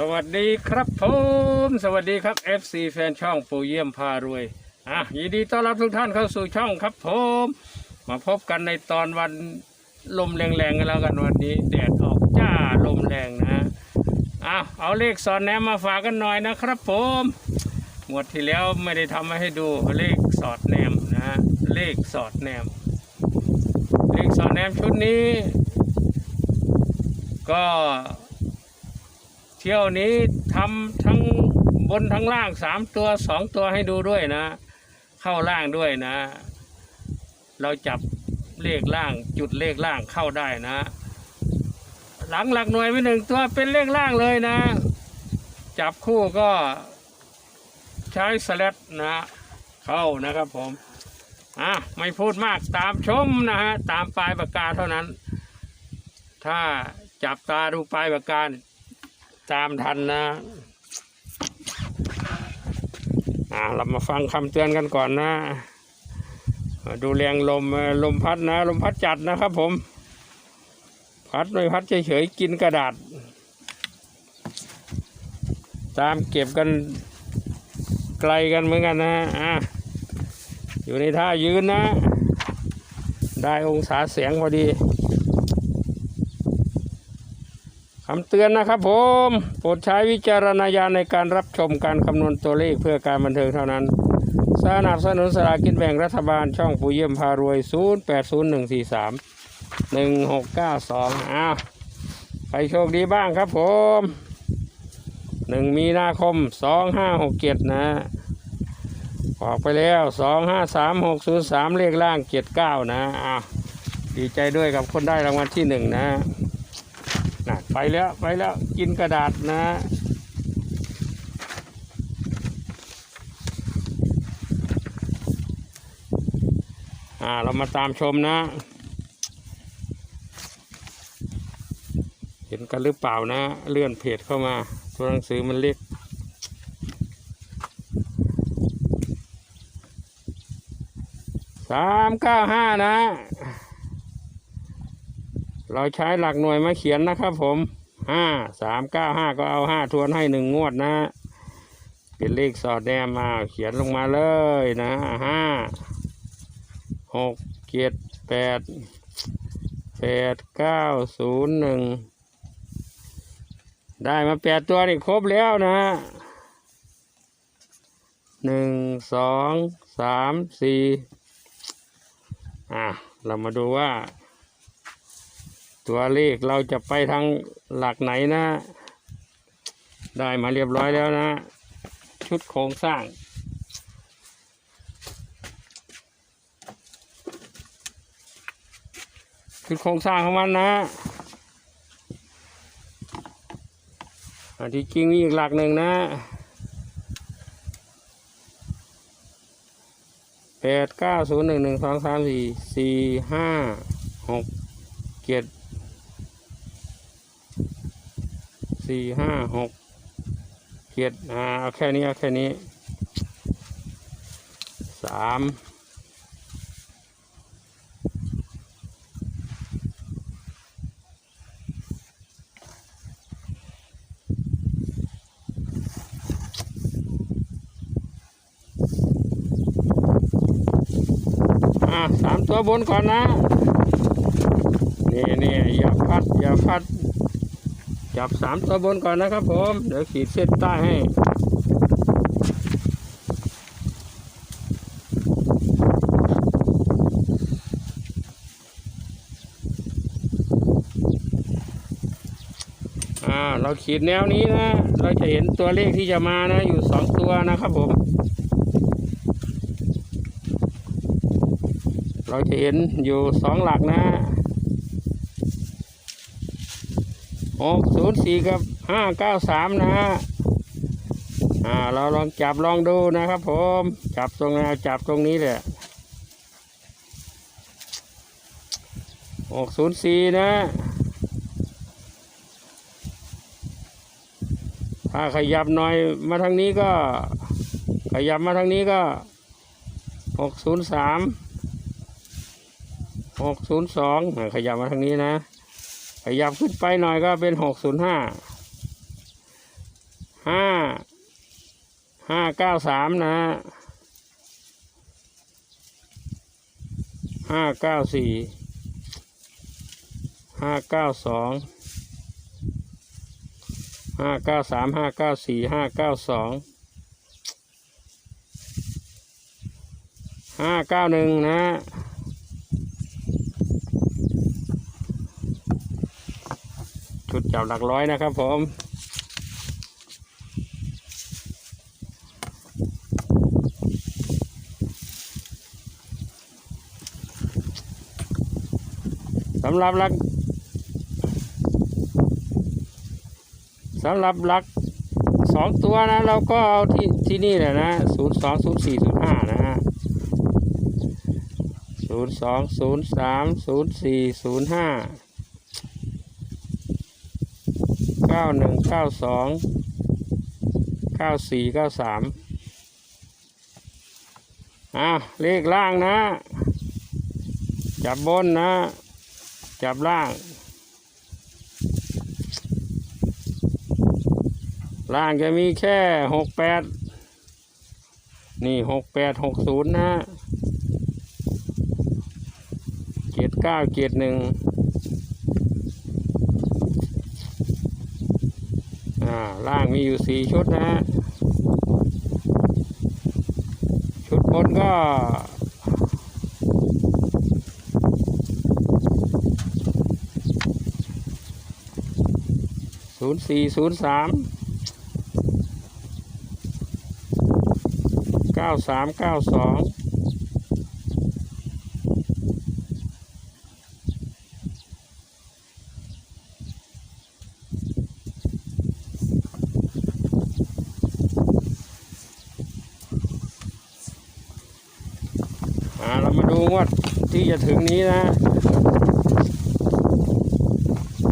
สวัสดีครับผมสวัสดีครับ FC แฟนช่องปูเยี่ยมพารวยอะยินดีต้อนรับทุกท่านเข้าสู่ช่องครับผมมาพบกันในตอนวันลมแรงๆกันแล้วกันวันนี้แดดออกจ้าลมแรงนะอะเอาเลขสอนแนมมาฝากกันหน่อยนะครับผมหมวดที่แล้วไม่ได้ทำมาให้ดูเลขสอดแนมนะฮะเลขสอดแนม เลขสอดแนมชุดนี้ ก็ เที่ยวนี้ทำทั้งบนทั้งล่างสามตัวสองตัวให้ดูด้วยนะ เข้าล่างด้วยนะ เราจับเลขล่างจุดเลขล่างเข้าได้นะ หลังหลักหน่วยไปหนึ่งตัวเป็นเลขล่างเลยนะ จับคู่ก็ใช้สแลดนะ เข้านะครับผมอะไม่พูดมากตามชมนะฮะตามปลายปากกาเท่านั้น ถ้าจับตาดูปลายปากกา ตามทันนะอ่าเรามาฟังคำเตือนกันก่อนนะ ดูแรงลมลมพัดนะ ลมพัดจัดนะครับผม พัดไม่พัดเฉยๆกินกระดาษ ตามเก็บกันไกลกันเหมือนกันนะอะอยู่ในท่ายืนนะ ได้องศาเสียงพอดี คำเตือนนะครับผม โปรดใช้วิจารณญาณในการรับชมการคำนวณตัวเลขเพื่อการบันเทิงเท่านั้น สนับสนุนสลากินแบ่งรัฐบาลช่องปูเยี่ยมพารวย 0 8 0 1 4 3 1 6 9 2อ้าวใครโชคดีบ้างครับผม1มีนาคม2567นะออกไปแล้ว253603เลขล่าง79นะอ้าวดีใจด้วยกับคนได้รางวัลที่1นะน่ะ ไปแล้วไปแล้วกินกระดาษนะ อ่าเรามาตามชมนะ เห็นกันหรือเปล่านะ เลื่อนเพจเข้ามา ตัวหนังสือมันเล็กสามเก้าห้านะ เราใช้หลักหน่วยมาเขียนนะครับผม ห้าสามเก้าห้าก็เอาห้าทวนให้หนึ่งงวดนะเป็นเลขสอดแนมมาเขียนลงมาเลยนะห้าหกเจ็ดแปดแปดเก้าศูนย์หนึ่งได้มาแปดตัวนี่ครบแล้วนะหนึ่งสองสามสี่อะ เรามาดูว่า ตัวเลขเราจะไปทางหลักไหนนะ ได้มาเรียบร้อยแล้วนะ ชุดโครงสร้างชุดโครงสร้างของมันนะอันที่จริงมีอีกหลักหนึ่งนะแปดเก้าศูนย์หนึ่งหนึ่งสองสามสี่สี่ห้าหกเจ็ด สี่ห้าหกเจ็ดอ่าเอาแค่นี้เอาแค่นี้สามอ่าสามตัวบนก่อนนะ นี่นี่อย่าพัด อย่าพัด จับสามตัวบนก่อนนะครับผม เดี๋ยวขีดเส้นใต้ให้เราขีดแนวนี้นะ เราจะเห็นตัวเลขที่จะมานะ อยู่สองตัวนะครับผม เราจะเห็นอยู่สองหลักนะ หกศูนย์สี่กับห้าเก้าสามนะฮะอ่าเราลองจับลองดูนะครับผมจับตรงแนวจับตรงนี้แหละหกศูนย์สี่นะถ้าขยับหน่อยมาทางนี้ก็ ขยับมาทางนี้ก็หกศูนย์สามหกศูนย์สองขยับมาทางนี้นะ ขยับขึ้นไปหน่อยก็เป็นหกศูนย์ห้าห้าห้าเก้าสามนะฮะห้าเก้าสี่ห้าเก้าสองห้าเก้าสามห้าเก้าสี่ห้าเก้าสองห้าเก้าหนึ่งนะฮะ ชุดจับหลักร้อยนะครับผมสำหรับหลักสำหรับหลักสองตัวนะ เราก็เอาที่ที่นี่แหละนะศูนย์สองศูนย์สี่ศูนย์ห้านะฮะศูนย์สองศูนย์สามศูนย์สี่ศูนย์ห้า เก้าหนึ่งเก้าสองเก้าสี่เก้าสามอะเลขล่างนะ จับบนนะ จับล่าง ล่างจะมีแค่หกแปดนี่หกแปดหกศูนย์นะเจ็ดเก้าเจ็ดหนึ่ง อ่าล่างมีอยู่สี่ชุดนะฮะชุดบนก็ศูนย์สี่ศูนย์สามเก้าสามเก้าสองอ่าเรามาดู งวดที่จะถึงนี้นะ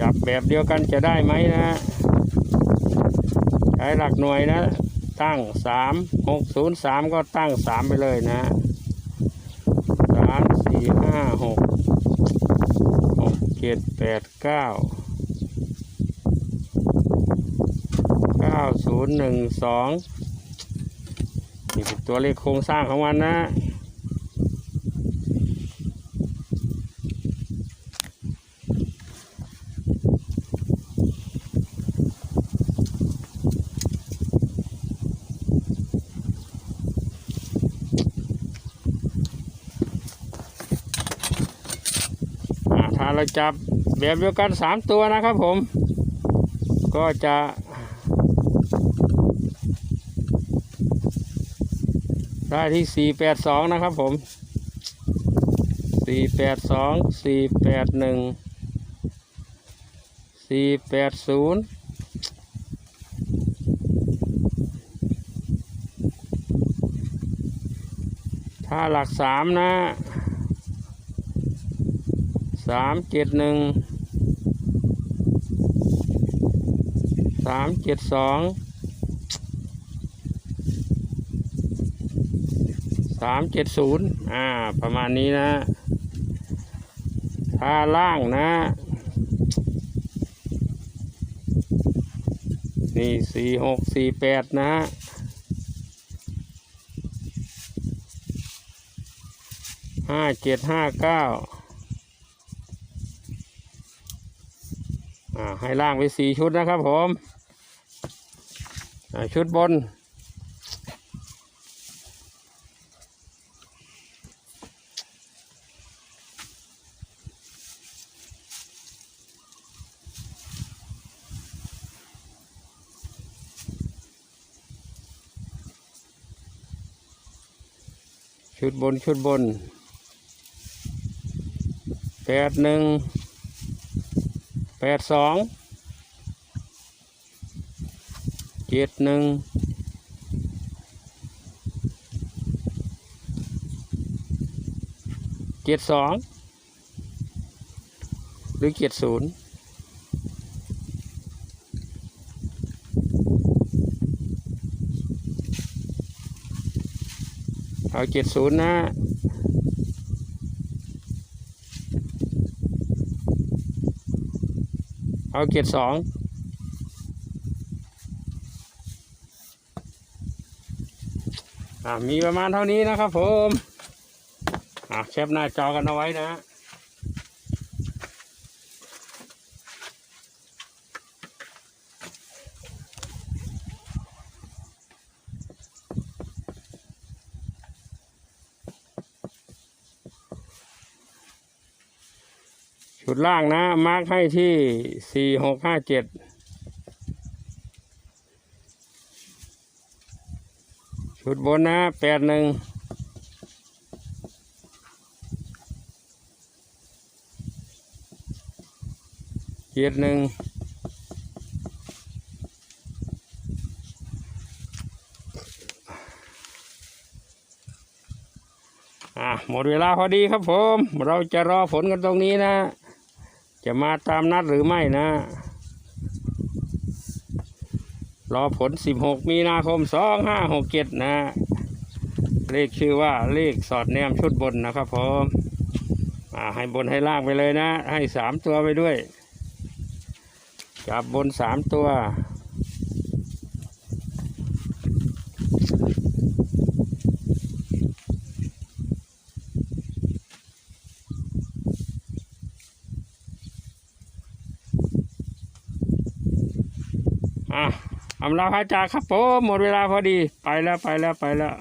จับแบบเดียวกันจะได้ไหมนะ ใช้หลักหน่วยนะ ตั้งสามหกศูนย์สามก็ตั้งสามไปเลยนะสามสี่ห้าหกหกเจ็ดแปดเก้าเก้าศูนย์หนึ่งสองนี่เป็นตัวเลขโครงสร้างของมันนะ อ่าถ้าเรา จับแบบเดียวกันสามตัวนะครับผม ก็จะได้ที่สี่แปดสองนะครับผมสี่แปดสองสี่แปดหนึ่งสี่แปดศูนย์ถ้าหลักสามนะ สามเจ็ดหนึ่งสามเจ็ดสองสามเจ็ดศูนย์อ่า ประมาณนี้นะ ถ้าล่างนะ นี่สี่หกสี่แปดนะห้าเจ็ดห้าเก้า อ่า ให้ล่างไปสี่ชุดนะครับผมชุดบน ชุดบนชุดบนแปดหนึ่ง แปดสองเจ็ดหนึ่งเจ็ดสองหรือเจ็ดศูนย์เอาเจ็ดศูนย์นะ เอาเกียรติสองมีประมาณเท่านี้นะครับผมแคปหน้าจอกันเอาไว้นะ ดล่างนะ มาร์กให้ที่สี่หกห้าเจ็ดชุดบนนะแปดหนึ่งเจ็ดหนึ่งอะหมดเวลาพอดีครับผม เราจะรอผลกันตรงนี้นะ จะมาตามนัดหรือไม่นะ รอผล 16 มีนาคม 2567 นะ เลขชื่อว่าเลขสอดแนมชุดบนนะครับผมให้บนให้ล่างไปเลยนะ ให้สามตัวไปด้วย จับบนสามตัว อะ อำลาพระจากครับผมหมดเวลาพอดีไปแล้วไปแล้วไปแล้ว